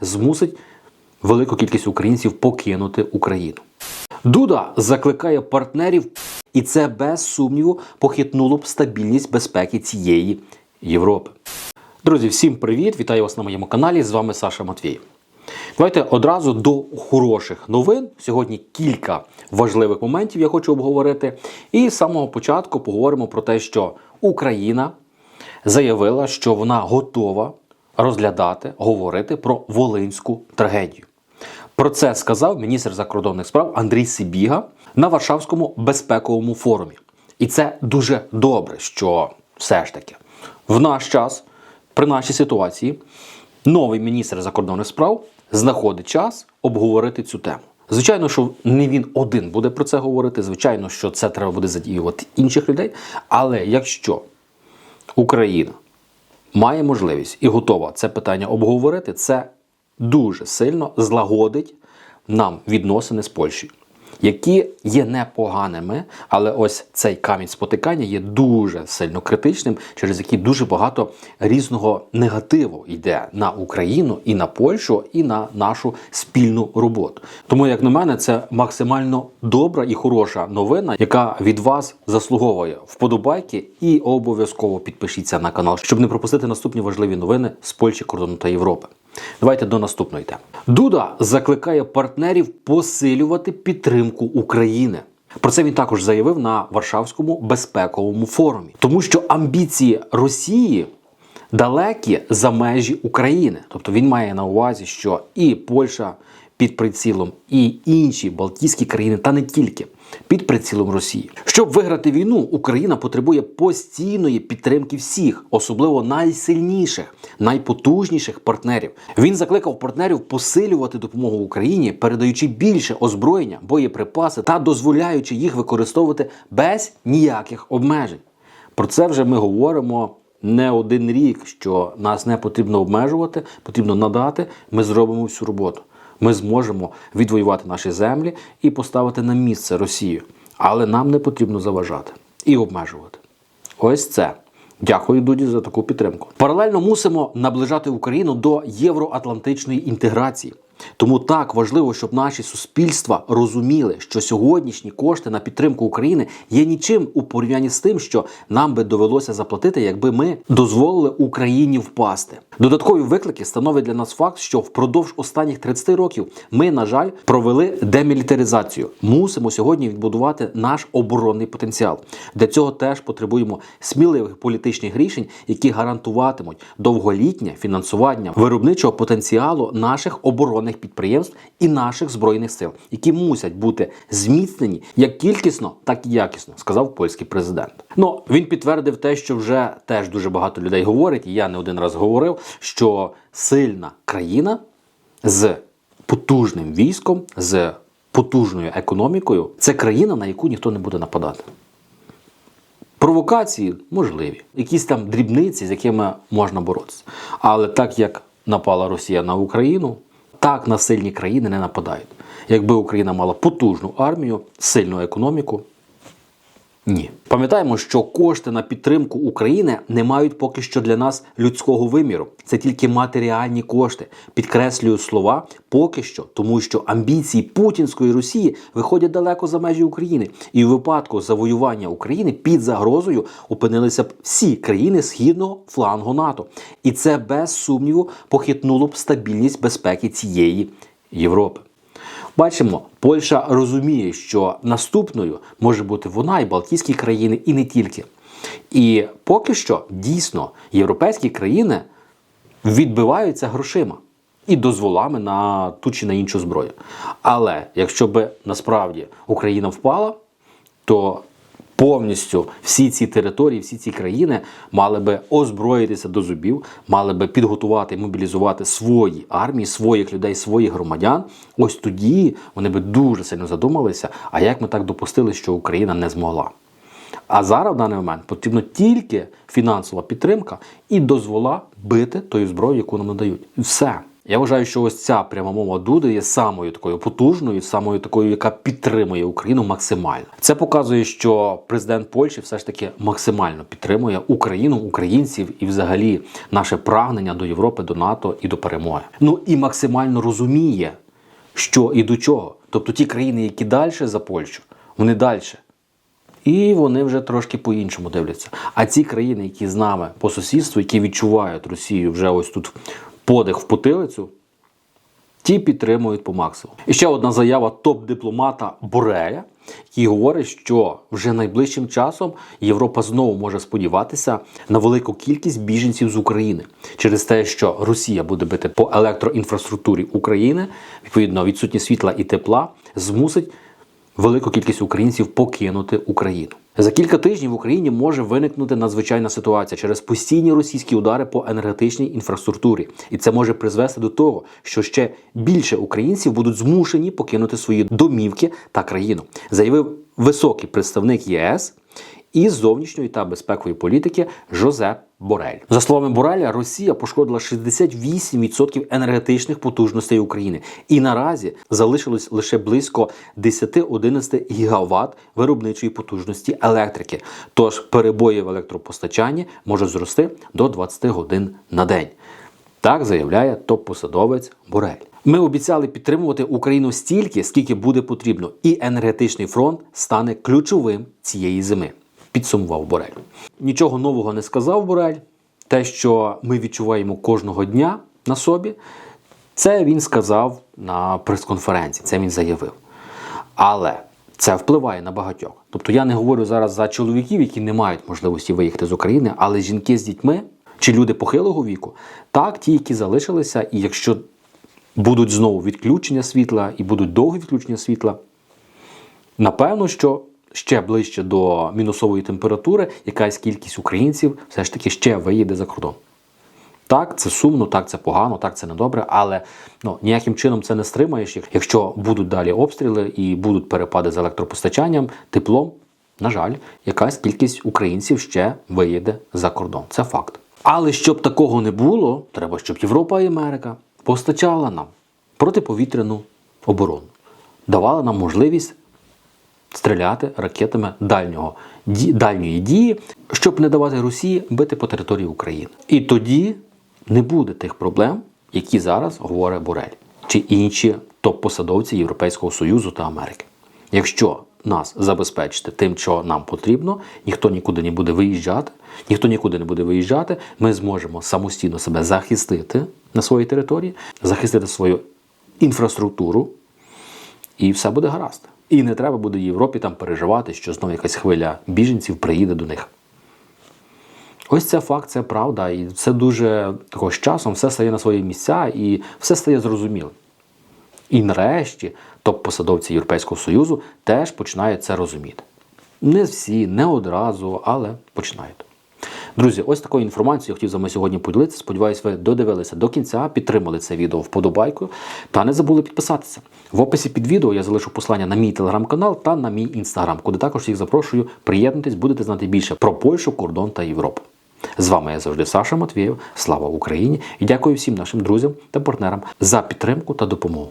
змусить велику кількість українців покинути Україну. Дуда закликає партнерів, і це без сумніву похитнуло б стабільність безпеки цієї Європи. Друзі, всім привіт! Вітаю вас на моєму каналі. З вами Саша Матвієв. Давайте одразу до хороших новин. Сьогодні кілька важливих моментів я хочу обговорити. І з самого початку поговоримо про те, що Україна заявила, що вона готова розглядати, говорити про волинську трагедію. Про це сказав міністр закордонних справ Андрій Сибіга на Варшавському безпековому форумі. І це дуже добре, що все ж таки в наш час, при нашій ситуації, новий міністр закордонних справ знаходить час обговорити цю тему. Звичайно, що не він один буде про це говорити. Звичайно, що це треба буде задіювати інших людей. Але якщо Україна має можливість і готова це питання обговорити, це дуже сильно злагодить нам відносини з Польщею, які є непоганими, але ось цей камінь спотикання є дуже сильно критичним, через який дуже багато різного негативу йде на Україну і на Польщу, і на нашу спільну роботу. Тому, як на мене, це максимально добра і хороша новина, яка від вас заслуговує вподобайки, і обов'язково підпишіться на канал, щоб не пропустити наступні важливі новини з Польщі, кордону та Європи. Давайте до наступної теми. Дуда закликає партнерів посилювати підтримку України. Про це він також заявив на Варшавському безпековому форумі, тому що амбіції Росії далекі за межі України. Тобто він має на увазі, що і Польща під прицілом, і інші Балтійські країни, та не тільки під прицілом Росії. Щоб виграти війну, Україна потребує постійної підтримки всіх, особливо найсильніших, найпотужніших партнерів. Він закликав партнерів посилювати допомогу Україні, передаючи більше озброєння, боєприпаси та дозволяючи їх використовувати без ніяких обмежень. Про це вже ми говоримо не один рік, що нас не потрібно обмежувати, потрібно надати. Ми зробимо всю роботу. Ми зможемо відвоювати наші землі і поставити на місце Росію. Але нам не потрібно заважати і обмежувати. Ось це. Дякую, Дуді, за таку підтримку. Паралельно мусимо наближати Україну до євроатлантичної інтеграції. Тому так важливо, щоб наші суспільства розуміли, що сьогоднішні кошти на підтримку України є нічим у порівнянні з тим, що нам би довелося заплатити, якби ми дозволили Україні впасти. Додаткові виклики становить для нас факт, що впродовж останніх 30 років ми, на жаль, провели демілітаризацію. Мусимо сьогодні відбудувати наш оборонний потенціал. Для цього теж потребуємо сміливих політичних рішень, які гарантуватимуть довголітнє фінансування виробничого потенціалу наших оборонних підприємств і наших збройних сил, які мусять бути зміцнені як кількісно, так і якісно, сказав польський президент. Ну він підтвердив те, що вже теж дуже багато людей говорить, і я не один раз говорив, що сильна країна з потужним військом, з потужною економікою це країна, на яку ніхто не буде нападати. Провокації можливі, якісь там дрібниці, з якими можна боротися. Але так як напала Росія на Україну, так на сильні країни не нападають. Якби Україна мала потужну армію, сильну економіку. Ні. Пам'ятаємо, що кошти на підтримку України не мають поки що для нас людського виміру. Це тільки матеріальні кошти. Підкреслюю слова поки що, тому що амбіції путінської Росії виходять далеко за межі України. І в випадку завоювання України під загрозою опинилися б всі країни східного флангу НАТО. І це без сумніву похитнуло б стабільність безпеки цієї Європи. Бачимо, Польща розуміє, що наступною може бути вона і Балтійські країни, і не тільки. І поки що дійсно європейські країни відбиваються грошима і дозволами на ту чи на іншу зброю. Але якщо би насправді Україна впала, то повністю всі ці території, всі ці країни мали би озброїтися до зубів, мали би підготувати і мобілізувати свої армії, своїх людей, своїх громадян. Ось тоді вони би дуже сильно задумалися, а як ми так допустили, що Україна не змогла. А зараз в даний момент потрібна тільки фінансова підтримка і дозвола бити тою зброєю, яку нам надають. Все. Я вважаю, що ось ця пряма мова Дуди є самою такою потужною, самою такою, яка підтримує Україну максимально. Це показує, що президент Польщі все ж таки максимально підтримує Україну, українців і, взагалі, наше прагнення до Європи, до НАТО і до перемоги. Ну і максимально розуміє, що і до чого. Тобто ті країни, які далі за Польщу, вони далі. І вони вже трошки по-іншому дивляться. А ці країни, які з нами по сусідству, які відчувають Росію вже ось тут подих в потилицю, ті підтримують по максимуму. І ще одна заява топ-дипломата Бореля, який говорить, що вже найближчим часом Європа знову може сподіватися на велику кількість біженців з України через те, що Росія буде бити по електроінфраструктурі України, відповідно, відсутність світла і тепла змусить велику кількість українців покинути Україну. За кілька тижнів в Україні може виникнути надзвичайна ситуація через постійні російські удари по енергетичній інфраструктурі, і це може призвести до того, що ще більше українців будуть змушені покинути свої домівки та країну, заявив високий представник ЄС із зовнішньої та безпекової політики Жозеп Борель. За словами Бореля, Росія пошкодила 68% енергетичних потужностей України, і наразі залишилось лише близько 10-11 гігават виробничої потужності електрики. Тож перебої в електропостачанні можуть зрости до 20 годин на день. Так заявляє топ-посадовець Борель. Ми обіцяли підтримувати Україну стільки, скільки буде потрібно, і енергетичний фронт стане ключовим цієї зими. Підсумував Борель. Нічого нового не сказав Борель. Те, що ми відчуваємо кожного дня на собі, це він сказав на прес-конференції. Це він заявив. Але це впливає на багатьох. Тобто я не говорю зараз за чоловіків, які не мають можливості виїхати з України, але жінки з дітьми чи люди похилого віку, так, ті, які залишилися, і якщо будуть знову відключення світла і будуть довгі відключення світла, напевно, що ще ближче до мінусової температури якась кількість українців все ж таки ще виїде за кордон. Так, це сумно, так це погано, так це недобре, але ну, ніяким чином це не стримаєш. Якщо будуть далі обстріли і будуть перепади з електропостачанням, теплом, на жаль, якась кількість українців ще виїде за кордон. Це факт. Але щоб такого не було, треба, щоб Європа і Америка постачала нам протиповітряну оборону, давала нам можливість стріляти ракетами дальнього, дальньої дії, щоб не давати Росії бити по території України. І тоді не буде тих проблем, які зараз говорить Борель чи інші топ-посадовці Європейського Союзу та Америки. Якщо нас забезпечити тим, що нам потрібно, ніхто нікуди не буде виїжджати, ніхто нікуди не буде виїжджати, ми зможемо самостійно себе захистити на своїй території, захистити свою інфраструктуру, і все буде гаразд. І не треба буде Європі там переживати, що знову якась хвиля біженців приїде до них. Ось це факт, це правда, і це дуже також часом все стає на свої місця і все стає зрозумілим. І нарешті топ-посадовці Європейського Союзу теж починають це розуміти. Не всі, не одразу, але починають. Друзі, ось такою інформацією хотів з вами сьогодні поділитися. Сподіваюсь, ви додивилися до кінця, підтримали це відео вподобайкою та не забули підписатися. В описі під відео я залишу посилання на мій телеграм-канал та на мій інстаграм, куди також всіх запрошую приєднатись, будете знати більше про Польщу, кордон та Європу. З вами я завжди Саша Матвієв. Слава Україні! І дякую всім нашим друзям та партнерам за підтримку та допомогу.